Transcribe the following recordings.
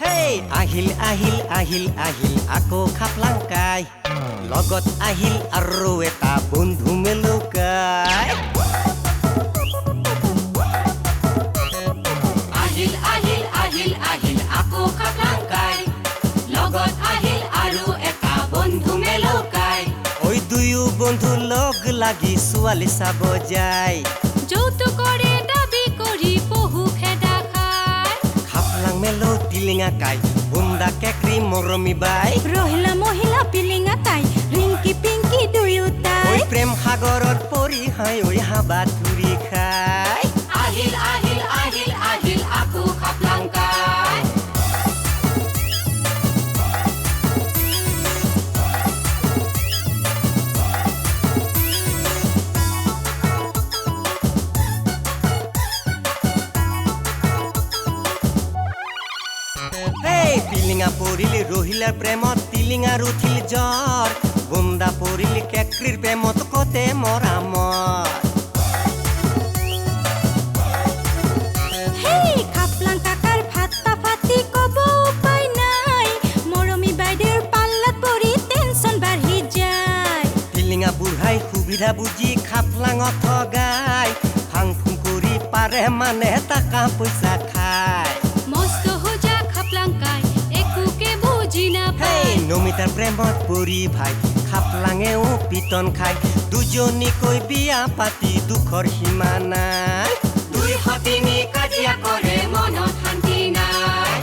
হেই আহিল আহিল আহিল আহিল আকৌ খাপলাংকাই লগত আহিল আৰু এটা বন্ধু মেলুকাই। আহিল আহিল আহিল আহিল আকৌ খাপলাংকাই লগত আহিল আৰু এটা বন্ধু মেলকাই। ঐ দুয়ো বন্ধু লগ লাগি ছোৱালী চাব যায়। খাপলাং টিলিঙা কাই বুন্দা কেকৰি মরমি বাই। ৰহিলা মহিলা পিলিঙা তাই রিঙ্কি পিংকি দুয়োটাই প্ৰেম সাগৰত পৰি হাই ঐ হাবা ধুৰি খাই আহিল আহিল আহিল। ফাটা ফাটি ক'ব উপায় নাই। মৰমী বাইদেউৰ পাল্লাত পৰি টেনচন বাঢ়ি যায়। টিলিঙা বুঢ়াই সুবিধা বুজি খাপলাঙত ঠগাই ফাং ফুং কৰি পাৰে মানে টাকা পইচা খায়। মস্ত নমিতাৰ প্ৰেমত পৰি ভাই খাপলাঙেও পিটন খাই। দুজনীকৈ বিয়া পাতি দুখৰ সীমা নাই। দুই সতিনী কাজিয়া কৰে মনত শান্তি নাই।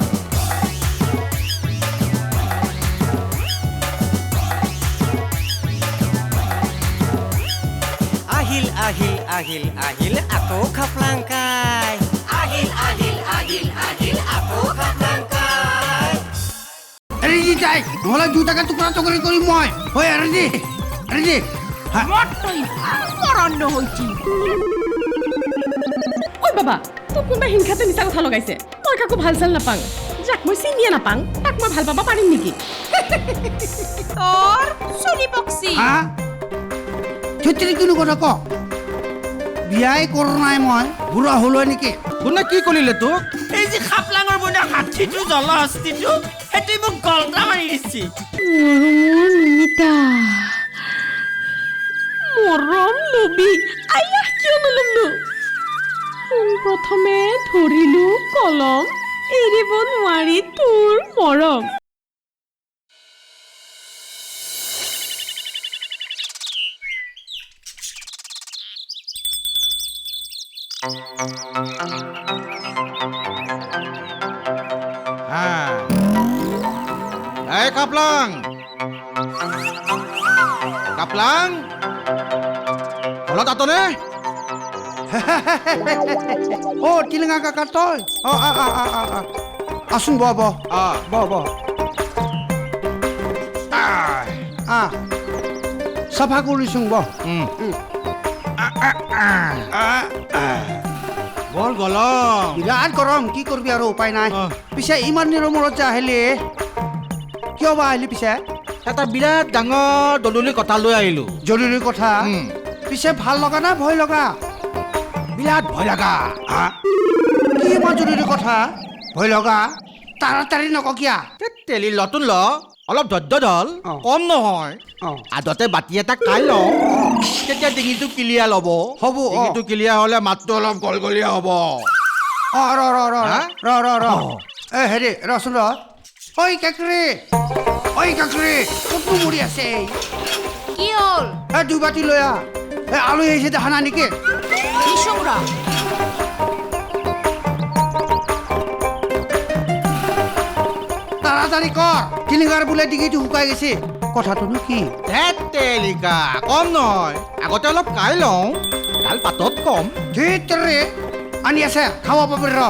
আহিল আহিল আহিল আহিল আকৌ খাপলাংকাই আহিল রেডি চাই। নহলে দুটাকে টুকরা টুকরি করি মই। হই রেডি রেডি মতই পৰণ্ড হৈছি ঐ বাবা তোক কোনোবাই হিংসাতে মিছা কথা লগাইছে। মই কাকো ভালো চাল নাপাং। যাক মই চিনিয়ে নাপাং। তাক মই ভালো পাব পাৰিম নেকি? তোৰ চুলি হা? থিত্ৰি কিনো কথা ক। বিয়াই কৰা নাই মই। বুঢ়া হলো নেকি? কোনে কি কৰিলে তোক? এই যে খাপলাঙৰ বনা হাতীটো জলহস্তিটো। সেইটো মোক গলটা মাৰি দিছে মৰম লবি আইয়া কিয় নলমনো প্ৰথমে ধৰিলো কলম এৰিব নোৱাৰি তোৰ মৰম। হ্যাঁ চাফা কৰিছোং ব উম। গলম। বিৰাট গৰম কি কৰিবি আৰু উপায় নাই। পিছে ইমান দিনৰ মূৰত যে আহিলি। কিয় বা আহিলি পিছে? এটা বিৰাট ডাঙৰ দলুলি কথা লৈ আহিলো। জৰুৰী কথা? উম। পিছে ভাল লগা না ভয় লগা? বিৰাট ভয় লগা। হা? কি ইমান জৰুৰী কথা? ভয় লগা? তাড়াতাড়ি নককিয়া। তেলি লতুন ল। অলপ ধৈৰ্য ধল অ। কম নহয়। অ। আদতে বাতি এটা খাই লওঁ। তেতিয়া ডিঙিটো ক্লিয়াৰ ল'ব হ'ব, অ। ডিঙিটো ক্লিয়াৰ হ'লে মাতটো অলপ গলগলীয়া হ'ব। অ ৰ ৰ ৰ। হা? ৰ ৰ ৰ। অ। এ হেৰি ৰচোন ৰ। ঐ কাকৰি ঐ কাকৰি ক'তনো মৰি আছে। কি হ'ল? এ দুই বাতি লৈ আহ এ আলহী আহিছে দেখা নাই নেকি। ৰ তাড়াতাড়ি কৰ টিলিঙাৰ বোলে ডিঙিটো শুকাই গৈছে। কথাটোনো কি ধেত তেলিকা কম নহয় আগতে অলপ কাই লওঁ ডাল পাতত কম। ধেতৰে আনি আছে খাব পাবি ৰ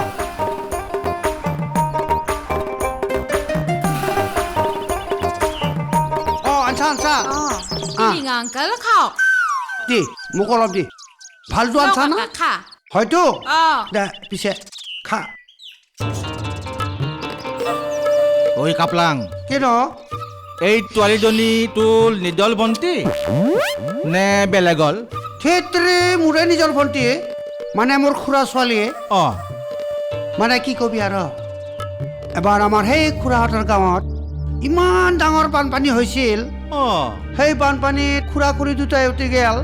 খাওক দি মোক অলপ দি। ভালটো আনছা না? খা। হয়তো? অ। দে পিছে খা। ঐ কাপলাং। কি এই ছোৱালীজনী তোৰ নিদল ভণ্টি? নে বেলেগল? ধেতৰে মোৰে নিজৰ ভণ্টি। মানে মোৰ খুৰা ছোৱালীয়ে। অ। মানে কি কবি আৰু? এবাৰ আমাৰ সেই খুৰাহঁতৰ গাঁৱত ইমান ডাঙৰ বানপানী হৈছিল। অ। সেই বানপানীত খুৰা খুৰী দুটাই উঠি গেল।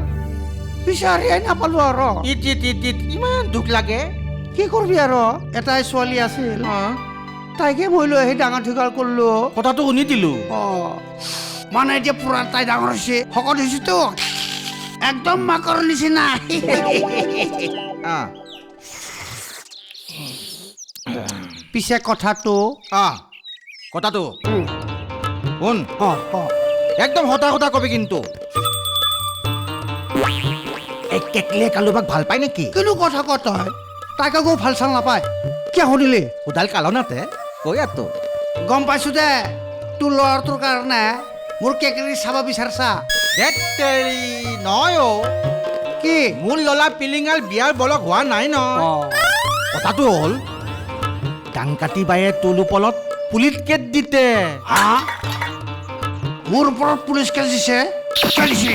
বিচাৰিয়ে নাপালো আৰু। ইট ইট ইট ইট ইমান দুখ লাগে। কি কৰবি আৰু? এটাই ছোৱালী আছিল। তাইকে মই লৈ আহি ডাঙৰ দীঘল কৰিলো। কথাটো শুনি দিলো। অ। মানে এতিয়া পুৰা তাই ডাঙৰ হৈছে শকত হৈছেতো। একদম মাকৰ নিচিনা। পিছে কথাটো? অ কথাটো। শুন। অ অ। একদম হতা কথা কবি কিন্তু। এই কেটলিয়ে কালোবাক ভালো পায় নেকি? কিনো কথা ক তই? তাইক আকৌ ভালো চাল নাপায়। কিয় সুধিলি ওদাল কালনাতে কৈ আতো? গম পাইছো দে তোৰ ল'ৰাটোৰ কাৰণে। মোৰ কেকেৰি চাব বিচাৰছা। ধেত্তেৰি নহয় অ। কি? মোৰ ললা পিলিঙাল বিয়াৰ বলক হোৱা নাই ন। কথাটো হ'ল ডাংকাটি বায়ে তোল ওপৰত পুলিত কেট দিতে। হা? মোৰ ওপৰত পুলিচ কেছ দিছে কিয় দিছে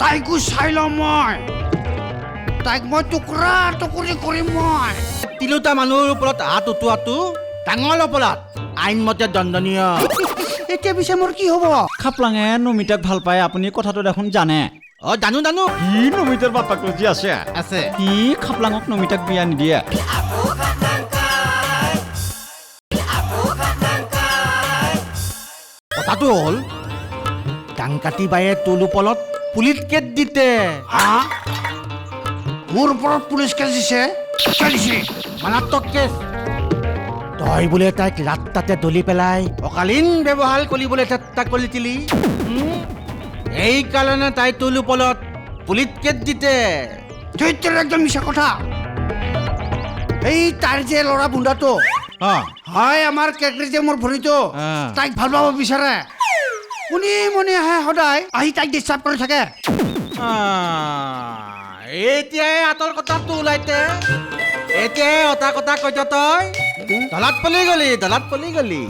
তাইকো চাই লম মই। তাইক মই টুকুৰা টুকুৰি কৰিম মই। তিলোতা মানুহৰ ওপৰত হাত উঠোৱাটো ডাঙৰ অপৰাধ আইনমতে দণ্ডনীয়। এতিয়া পিছে মোৰ কি হ'ব? খাপলাঙে নমিতাক ভালো পায় আপুনি কথাটো দেখোন জানে। অ জানো জানো। সি নমিতাৰ বাপাক যি আছে? আছে। সি খাপলাঙক নমিতাক বিয়া নিদিয়ে? কথাটো হ'ল ডাংকাটি বায়ে তোল ওপৰত পুলিত কেট দিতে। হা? মোৰ ওপৰত পুলিচ কেছ দিছে? কিয় দিছে? মাৰাত্মক কেছ। তই বোলে তাইক লাট তাতে দলি পেলাই অকালীন ব্যৱহাৰ কৰিবলৈ চেষ্টা কৰিছিলি। হুম? এইকাৰণে তাই তোল ওপৰত পুলিত কেট দিতে। একদম মিছা কথা। এই তাৰ যে ল'ৰা বুন্দাটো হয়। আমাৰ কেকৰি যে মোৰ ভৰিটো আহ। তাইক ভালো পাব বিচাৰে। শুনি মনি আহে সদায়। আহি তাইক ডিষ্টাৰ্ব কৰি থাকে। আহ, এতিয়াই আঁতৰ কথাটো ওলাইতে এতিয়াই এটা কথা কৈছ তই। দলাত পলি গলি দলাত পলি গলি।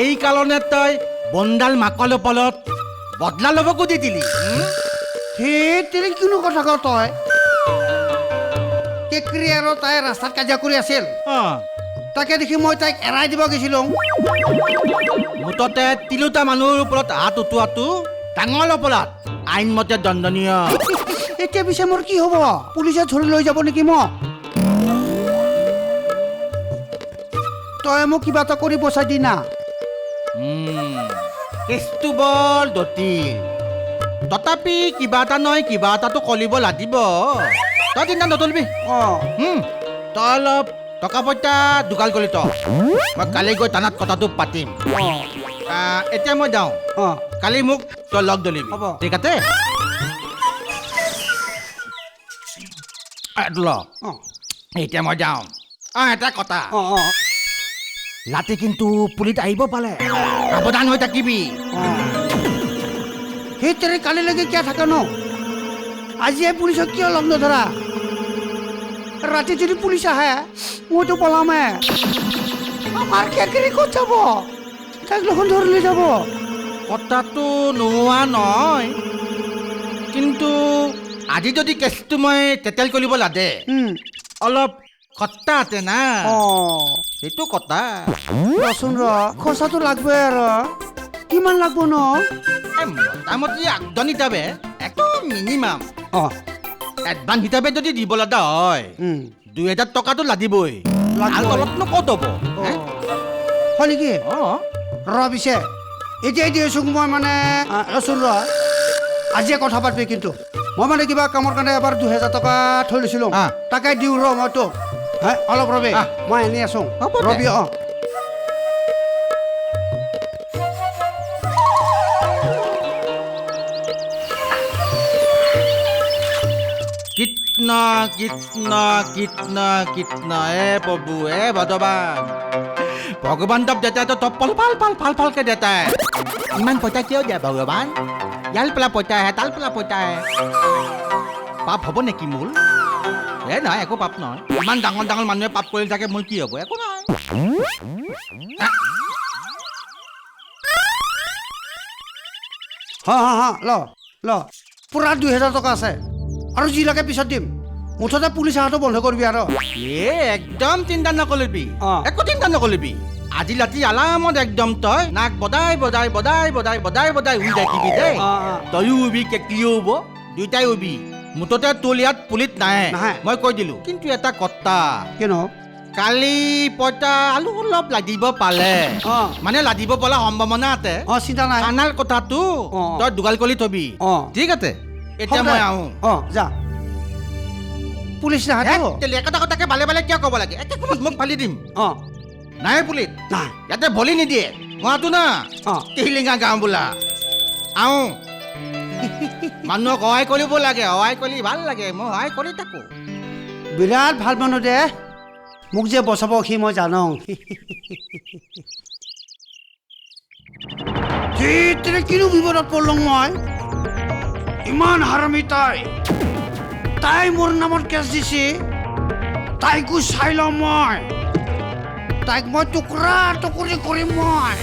এই কাৰণে তই বনডাল মাকল ওপৰত বদলা ল'বকো দি দিলি? সেই তেনে কিনো কথা কওঁ তই? কেকৰি আৰু তাই ৰাস্তাত কাজিয়া কৰি আছিল। অ, তাকে দেখি মই তাইক এৰাই দিব গৈছিলো। মুঠতে তিলোতা মানুহৰ ওপৰত হাত উঠোৱাটো ডাঙৰ অপৰাধ আইনমতে দণ্ডনীয়। এতিয়া পিছে মোৰ কি হ'ব? পুলিচে ধৰি লৈ যাব নেকি মোক তই মোক কিবা এটা কৰি বচাই দি না কেছটো বৰ জটিল। তথাপি কিবা এটা নহয় কিবা এটাতো কৰিব লাগিব। তই চিন্তা নতলিবি। অ। তই অলপ টকা পইচা যোগাৰ কৰি তই মই কালি গৈ থানাত কথাটো পাতিম। এতিয়া মই যাওঁ। কালি মোক তই লগ ধৰিবি। হ'ব। ঠিক আছে? ল। এতিয়া মই যাওঁ। অঁ এটা কথা। ৰাতি কিন্তু পুলিত আহিব পালে সাৱধান হৈ থাকিবি। সেই তেনে কালিলৈকে কিয় থাকে ন? আজিয়ে পুলিচক কিয় লগ নধৰা? ৰাতি যদি পুলিচ আহে মইতো পলামে আমাৰ কেকেৰি ক'ত যাব? তাক লগত ধৰি লৈ যাব। কথাটো নোহোৱা নহয় কিন্তু আজি যদি কেছটো মই টেটেল কৰিব লাগে অলপ খট্টা আছে না? সেইটো কথা। ৰচোন ৰ খৰচাটো লাগবই আৰু কিমান লাগব ন মোটামুটি আগজন হিচাপে একদম মিনিমাম অ। এডভান্স হিচাপে যদি দিব লগা হয় দুই হাজাৰ টকাটো লাগিবই। আৰু তলতনো ক'ত হ'ব? হয় নেকি? অঁ। ৰ পিছে এতিয়াই দি আছোঁ মই মানে ৰচোন ৰ আজিয়ে কথা পাতিবি কিন্তু। মই মানে কিবা কামৰ কাৰণে এবাৰ দুহেজাৰ টকা থৈ লৈছিলোঁ। তাকে দিওঁ ৰ মই তোক। হে অলপ ৰবি। মই এনেই আছোঁ। ৰবি অঁ। কৃষ্ণ কৃষ্ণ কৃষ্ণ কৃষ্ণ। হে প্ৰভু হে ভগৱান ভগৱান তপ দেতাই তো পল পাল পাল পাল পালকে দেতাই। ইমান পইচা কিয় দিয়ে ভগৱান ইয়াৰ পেলা পইচা আহে তাৰ পেলা পইচা আহে পাপ হ'ব নেকি মোৰ এ নহয়, একো পাপ নহয়। ইমান ডাঙৰ ডাঙৰ মানুহে পাপ কৰি থাকে, মোৰ কি হ'ব? একো নহয়। হা হা হা, ল ল। পূৰা দুহেজাৰ টকা আছে। আৰু যি লাগে পিছত দিম মুঠতে পুলিচ অহাটো বন্ধ কৰিবি আৰু। এ একদম চিন্তা নকৰিবি। একো চিন্তা নকৰিবি আজি ৰাতি আলামত একদম তই নাক বদাই বদাই বদাই বদাই বদাই বদাই উই থাকিবি দেই। তয়ো উবি কেকিও উব দুইটাই উবি মুঠতে তোৰ ইয়াত পুলিত নাহে। মই কৈ দিলো। কিন্তু এটা কটা কিনো? কালি পইতা আলু অলপ লাগিব পালে। মানে লাদিব পৰা সম্ভাৱনা আছে। অ চিন্তা নাই। খানাৰ কথাটো। তই যোগাৰ কৰি থবি। অ। ঠিক আছে? এতিয়া মই আহোঁ। অ যা। পুলিচ তেলি এটা কথাকে ভালে ভালে কিয় ক'ব লাগে? একে সময়ত মোক ফালি দিম। অ। নাই পুলিত নাই। ইয়াতে ভলি নিদিয়ে। মইতো না। অ। টিলিঙা গাওঁ বোলা। আহোঁ। মানুহক সহায় কৰিব লাগে। সহায় কৰি ভালো লাগে। মই সহায় কৰি থাকোঁ বিৰাট ভালো মানুহ দে। মোক যে বচাব সি মই জানো কিনো বিপদত পৰিলোঁ মই? ইমান হাৰামি তাই। তাই মোৰ নামত কেছ দিছে। তাইকো চাই লওঁ মই। তাইক মই টুকুৰা টুকুৰি কৰিম মই।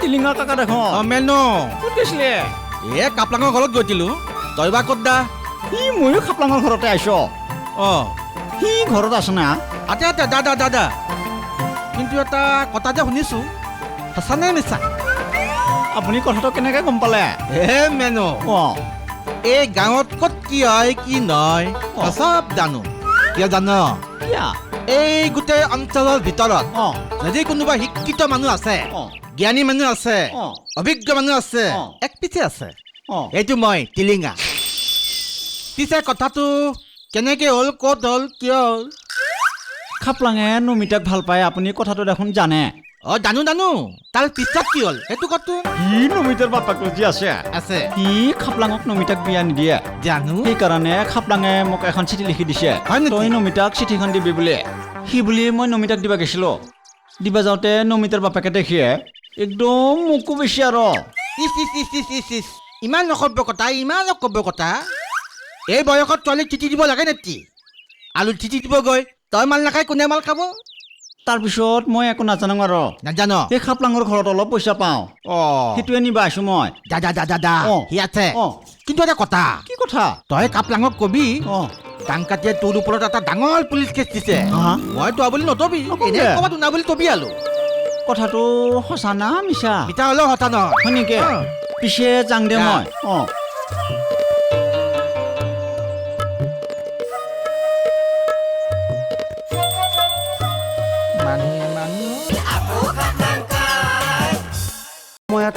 টিলিঙা কাকা দেখোন। অ মেনো। ক'ত গৈছিলে? এ কাপলাঙৰ ঘৰত গৈছিলোঁ। তই বা ক'ত দা? সি ময়ো খাপলাঙৰ ঘৰতে আহিছ অ। সি ঘৰত আছে না। আতে আতে দাদা দাদা কিন্তু এটা কথা যে শুনিছোঁ সঁচানে মিছা? আপুনি কথাটো কেনেকৈ গম পালে? হে মেনো। অ। এই গাঁৱত ক'ত কি হয় কি নহয়। চব জানো? কিয় জান? কিয়া? এই গোটেই অঞ্চলৰ ভিতৰত যদি কোনোবা শিক্ষিত মানুহ আছে জ্ঞানী মানুহ আছে অভিজ্ঞ মানুহ আছে এক পিছে আছে। এইটো মই টিলিঙা পিছে কথাটো কেনেকে হ'ল ক'ত হ'ল কিয় হ'ল? খাপলাঙে নমিতাক ভালো পায় আপুনি কথাটো দেখোন জানে। অ জানো জানো। তাৰ পিছত কি হ'ল? সেইটো কতো সি নমিতাৰ বাপাক যি আছে। আছে। সি খাপলাঙক নমিতাক বিয়া নিদিয়ে। জানো। সেইকাৰণে খাপলাঙে মোক এখন চিঠি লিখি দিছে? তই নমিতাক চিঠিখন দিবি বুলি। সি বুলি মই নমিতাক দিবা গৈছিলো। দিবা যাওঁতে নমিতাৰ বাপেকে দেখিয়ে একদম মোকো বেছি আৰু। ইমান অসভ্য কথা ইমান অসভ্য কথা। এই বয়সত ছোৱালীক চিঠি দিব লাগে নেকি? আলু চিঠি দিব গৈ। তই মাল নাখাই কোনে মাল খাব? তাৰপিছত মই একো নাজানো আৰু। নাজান। সেই খাপলাঙৰ ঘৰত অলপ পইচা পাওঁ। অ। সেইটোৱে নিবা আহিছো মই। দাদা দাদা দা অ। সি আছে। কিন্তু এটা কথা। কি কথা? তই কাপলাঙক কবি অ। ডাংকাটিয়ে তোৰ ওপৰত এটা ডাঙৰ পুলিচ কেছ দিছে। মই তোৱা বুলি নতবি। ক'ৰবাত শুনা বুলি তবি আলো। কথাটো সঁচা না মিছা? মিঠা হ'লেও হতা নহয়। হয় নেকি? পিছে যাং দে মই। অ।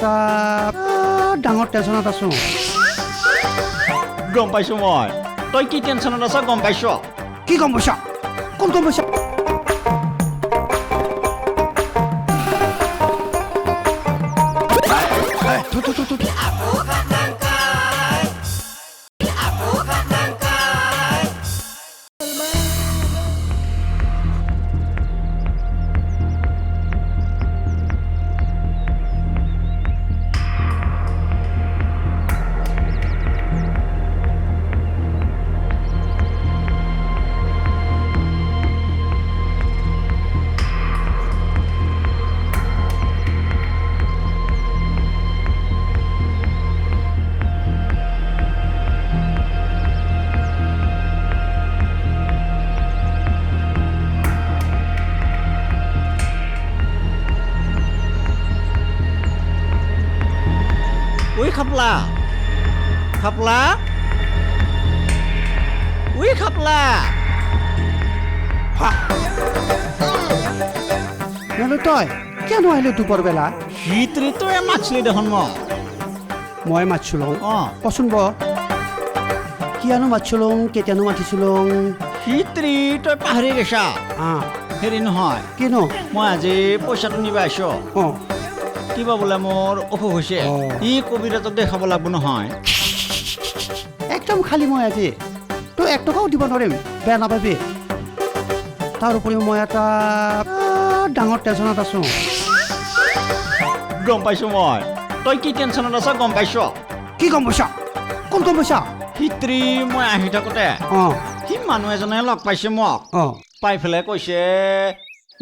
এটা ডাঙৰ টেনশ্যনত আছোঁ। গম পাইছো মই। তই কি টেনশ্যনত আছ গম পাইছ? কি গম পাইছ? কোন গম পাইছা? থু, থু, থু, থু, থু। ঐ খাপলা খাপলা ঐ খাপলা জানো তই কিয়নো আহিলি দুপৰবেলা সিতৰি তই মাছলি দেখোন মই মই মাতিছিলোঁ অঁ। কচোন ব কিয়নো মাতিছিলোঁ কেতিয়ানো মাতিছিলোঁ সিতৰি তই পাহৰি গৈছা। হেৰি নহয়। কিনো? মই আজি পইচাটো নিবা আহিছ অঁ। কিবা বোলে মোৰ অসুখ হৈছে। ই কবিৰাজক দেখাব লাগিব নহয়। একদম খালী মই আজি। তই এক টকাও দিব নোৱাৰিম। বেয়া নাপাবি। তাৰ উপৰিও মই এটা ডাঙৰ টেনশ্যনত আছোঁ। গম পাইছো মই। তই কি টেনশ্যনত আছ গম পাইছ? কি গম পাইছা? কোন গম পাইছা? সিতৰি মই আহি থাকোঁতে। অঁ। সি মানুহ এজনে লগ পাইছে মোক। অঁ। পাই পেলাই কৈছে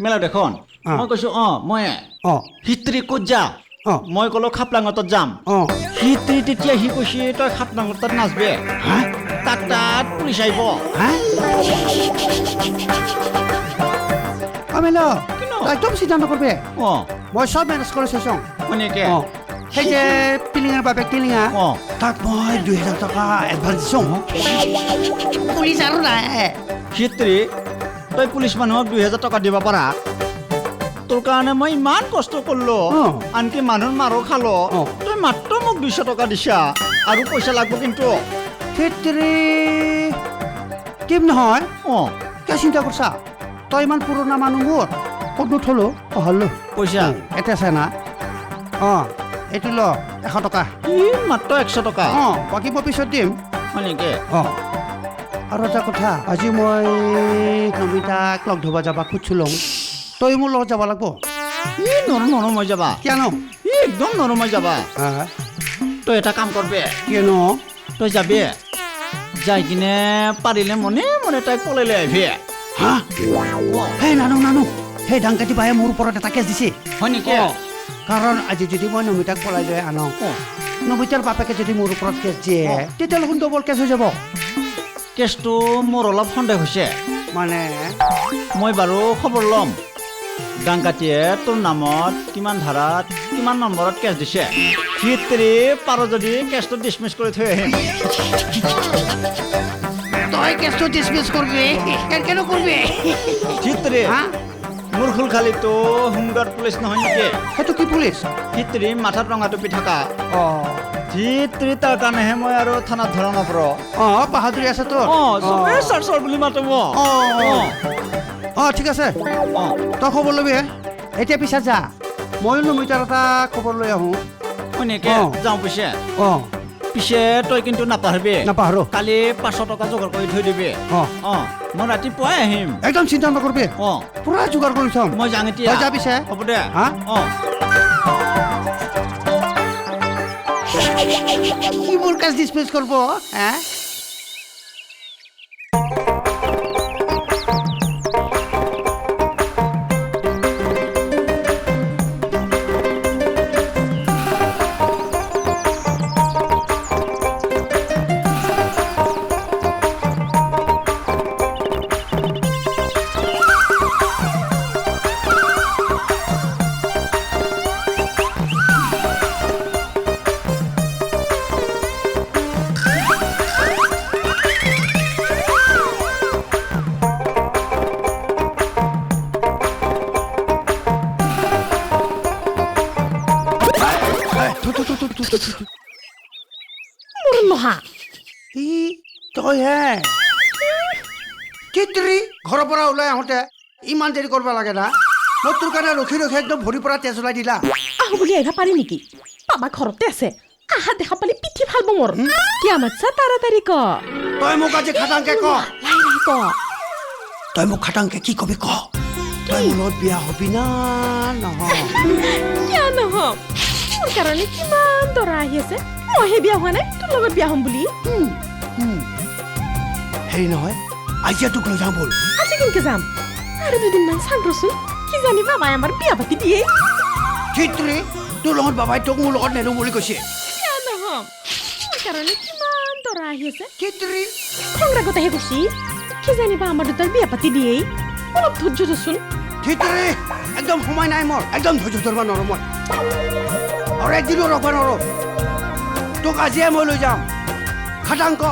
মেলা দেখোন। মই কৈছো অঁ মই অ। হিত্ৰী ক'ত যা? অ। মই ক'লো খাপলাঙতত যাম। অ। হিত্ৰী তেতিয়া সি কৈছে তই খাপলাঙতত নাচবে? হা? তাক তাত পুলিচ আহিব? একদম চিন্তা নকৰবে অঁ। মই চব মেনেজ কৰি চাইছোঁ। শুনিকে অ। সেই যে পিলিঙাৰ বাপেক টিলিঙা অঁ। তাক মই দুই হাজাৰ টকা এডভান্স দিছোঁ। পুলিচ আৰু নাই। হিত্ৰী তই পুলিচ মানুহক দুই হাজাৰ টকা দিব পাৰা। তোৰ কাৰণে মই ইমান কষ্ট কৰিলো। অ। আনকি মানুহৰ মাৰো খালো। অ। তই মাত্ৰ মোক দুইশ টকা দিছা। আৰু পইচা লাগব কিন্তু। টিম নহয়? অঁ। কিয় চিন্তা কৰিছা? তই ইমান পুৰণা মানুহ মোৰ। ক'ত নথলো পঢ়লো পইচা। এতিয়া আছে না? অঁ এইটো ল এশ টকা। মাত্ৰ একশ টকা। অঁ বাকী মই পিছত দিম। হয় নেকি? অঁ। আৰু এটা কথা আজি মই নমিতাক লগ ধৰিব যাবা খুজিছিলোঁ। তই মোৰ লগত যাব লাগিব? ই নৰ নৰমাই যাবা। কিয়নো? ই একদম নৰমাই যাবা। হা? তই এটা কাম কৰবে। কিয়নো? তই যাবি। যাই কিনে পাৰিলে মনে মনে তাইক পলাই লৈ আহিবি। হা? সেই নানো নানো। সেই ডাংকাটি বায়ে মোৰ ওপৰত এটা কেছ দিছে। হয় নেকি? কাৰণ আজি যদি মই নমিতাক পলাই লৈ আনো নমিতাৰ বাপেকে যদি মোৰ ওপৰত কেছ দিয়ে তেতিয়াহ'লে দেখোন ডবল কেছ হৈ যাব। কেছটো মোৰ অলপ সন্দেহ হৈছে। মানে? মই বাৰু খবৰ ল'ম। ডাংকাটিয়ে তোৰ নামত কিমান ধাৰাত কিমান নম্বৰত কেছ দিছে? সিত্ৰি পাৰ যদি কেছটো ডিছমিছ কৰি থৈ আহিম। তই কেছটো ডিছমিছ কৰিবি? কেনেকৈ কৰিবি? সিত্ৰি মোৰ খুলখালিতো হোমগাৰ্ড পুলিচ নহয় নেকি? সেইটো কি পুলিচ? সিত্ৰি মাথাত ৰঙা টুপি থকা। অঁ। সিত্ৰি তাৰ কাৰণেহে মই আৰু থানাত ধৰা নপৰোঁ অঁ বাহাদুৰি আছে তোৰ। অঁ চবেই বুলি মাতো মই অঁ। অঁ ঠিক আছে। অঁ তই খবৰ ল'বি হে। এতিয়া পিছত যা। ময়ো নমিতাৰ এটা খবৰ লৈ আহোঁ। নেকি অঁ। যাওঁ পিছে। অঁ। পিছে তই কিন্তু নাপাহৰিবি। নাপাহৰো। কালি পাঁচশো টকা যোগাৰ কৰি থৈ দিবি। অঁ। অঁ। মই ৰাতিপুৱাই আহিম। একদম চিন্তা নকৰবি। অঁ। পুৰা যোগাৰ কৰি থম। মই যাওঁ এতিয়া। তই যা পিছে। হ'ব দে। হা? অঁ। কি মোৰ কেছ ডিছমিছ কৰিব হে? তই হে কিতৰি ঘৰৰ পৰা ওলাই আহোঁতে ইমান দেৰি কৰিব লাগে না? মই তোৰ কাৰণে ৰখি ৰখি একদম ভৰিৰ পৰা তেজ ওলাই দিলা। আহো বুলি আহিবা পাৰি নেকি? বাবা ঘৰতে আছে। আহা দেখা পালি পিঠি ফালব মোৰ। কিয় মাতছা তাড়াতাড়ি ক। তই মোক আজি খাটাংকে ক। ক। তই মোক খাটাংকে কি কবি ক? তই লগত বিয়া হবি না নহয় কিয় নহম মোৰ কাৰণে কিমান দৰা আহি আছে। মইহে বিয়া হোৱা নাই তোৰ লগত বিয়া হ'ম বুলি। হেৰি নহয় আজিয়ে তোক লৈ যাওঁ ব'ল। আজি কেনেকে যাম? আৰু দুদিনমান চাম ৰচোন কি জানি বাবাই আমাৰ বিয়া পাতি দিয়ে কিতৰি তোৰ লগত বাবাই তোক মোৰ লগত নেনো বুলি কৈছে। কাৰণে কিমান দৰা আহি আছে। কিতৰি খংৰাগত আহি কৈছি কি জানিবা আমাৰ দুটাৰ বিয়া পাতি দিয়ে অলপ ধৈৰ্য দেচোন কিতৰি একদম সময় নাই মোৰ একদম ধৈৰ্য ধৰিব নোৱাৰো মই। আৰু একদিনো ৰ'ব নোৱাৰো। তোক আজিয়ে মই লৈ যাম। খাটাংক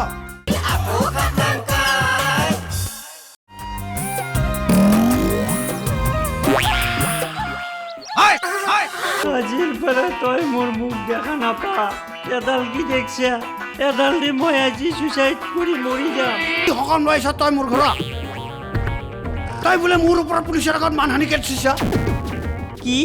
আজিৰ পরে তই মোৰ মুখ দেখা নাপা এডাল কি দেখছা? এডাল দি মই আজি চুইচাইড কৰি মৰি যাম কি সকাম লৈ আহিছ তই মোৰ ঘৰত তই বোলে মোৰ ওপৰত পুলিচৰ আগত মানহানি কেছ দিছা কি?